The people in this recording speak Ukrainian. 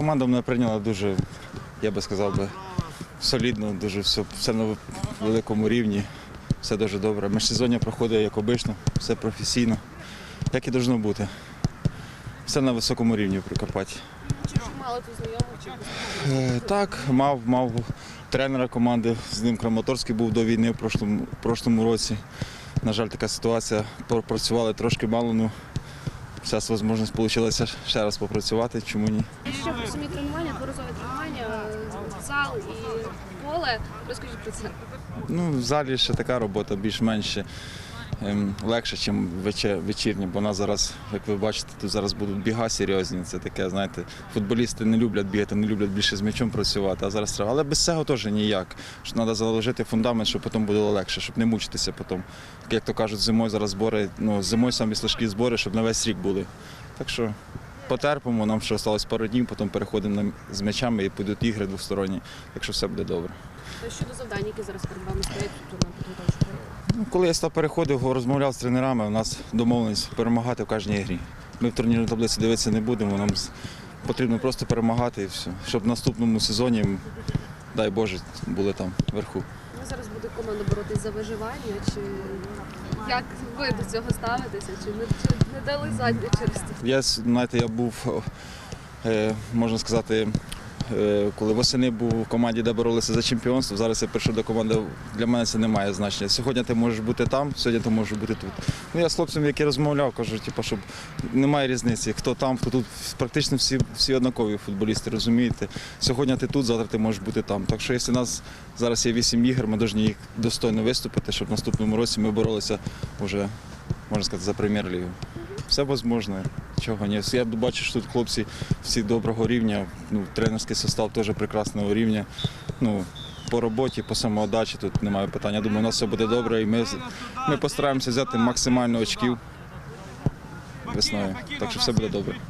команда мене прийняла дуже, я би сказав би, солідно, дуже все, все на великому рівні, все дуже добре. Межсезоння проходить як обично, все професійно, як і должно бути. Все на високому рівні в Прикарпатті. Мали тут знайомих Так, мав, мав тренера команди, з ним Краматорський був до війни в прошлому, в прошлому році. На жаль, така ситуація. Попрацювали трошки мало, ну зараз можливість вийшла ще раз попрацювати, чому ні. Ще про самі тренування, дворазові тренування, зал і поле. Розкажіть про це. Ну, в залі ще така робота більш-менш ем, легше, ніж вечір, вечірня, бо нас зараз, як ви бачите, тут зараз будуть біга серйозні. Це таке, знаєте, футболісти не люблять бігати, не люблять більше з м'ячом працювати, а зараз треба. Але без цього теж ніяк. Що треба заложити фундамент, щоб потім було легше, щоб не мучитися потім. Як то кажуть, зимою зараз збори, ну, зимою самі слажкі збори, щоб на весь рік були. Так що потерпимо, нам ще залишилось пару днів, потім переходимо з м'ячами і підуть ігри двосторонні, так що все буде добре. Щодо завдань, які зараз перед вами стоять тут на підготовчу. Коли я став переходив, розмовляв з тренерами, у нас домовленість перемагати в кожній грі. Ми в турнірній таблиці дивитися не будемо, нам потрібно просто перемагати і все. Щоб в наступному сезоні, дай Боже, були там вверху. Ну, зараз буде команда боротись за виживання, чи як ви до цього ставитеся, чи не, чи не дали задню через це? Я, знаєте, я був, е, можна сказати, коли восени був в команді, де боролися за чемпіонство, зараз я прийшов до команди, для мене це не має значення. Сьогодні ти можеш бути там, сьогодні ти можеш бути тут. Ну, я з хлопцями, які розмовляв, кажу, типу, щоб немає різниці, хто там, хто тут. Практично всі, всі однакові футболісти, розумієте. Сьогодні ти тут, завтра ти можеш бути там. Так що, якщо у нас зараз є вісім ігор, ми повинні їх достойно виступити, щоб в наступному році ми боролися вже, можна сказати, за прем'єр-лігу. Все можливо. Чого ні. Я бачу, що тут хлопці всі доброго рівня, ну, тренерський состав теж прекрасного рівня. Ну, по роботі, по самоотдачі тут немає питань. Я думаю, у нас все буде добре і ми, ми постараємося взяти максимально очків весною. Так що все буде добре.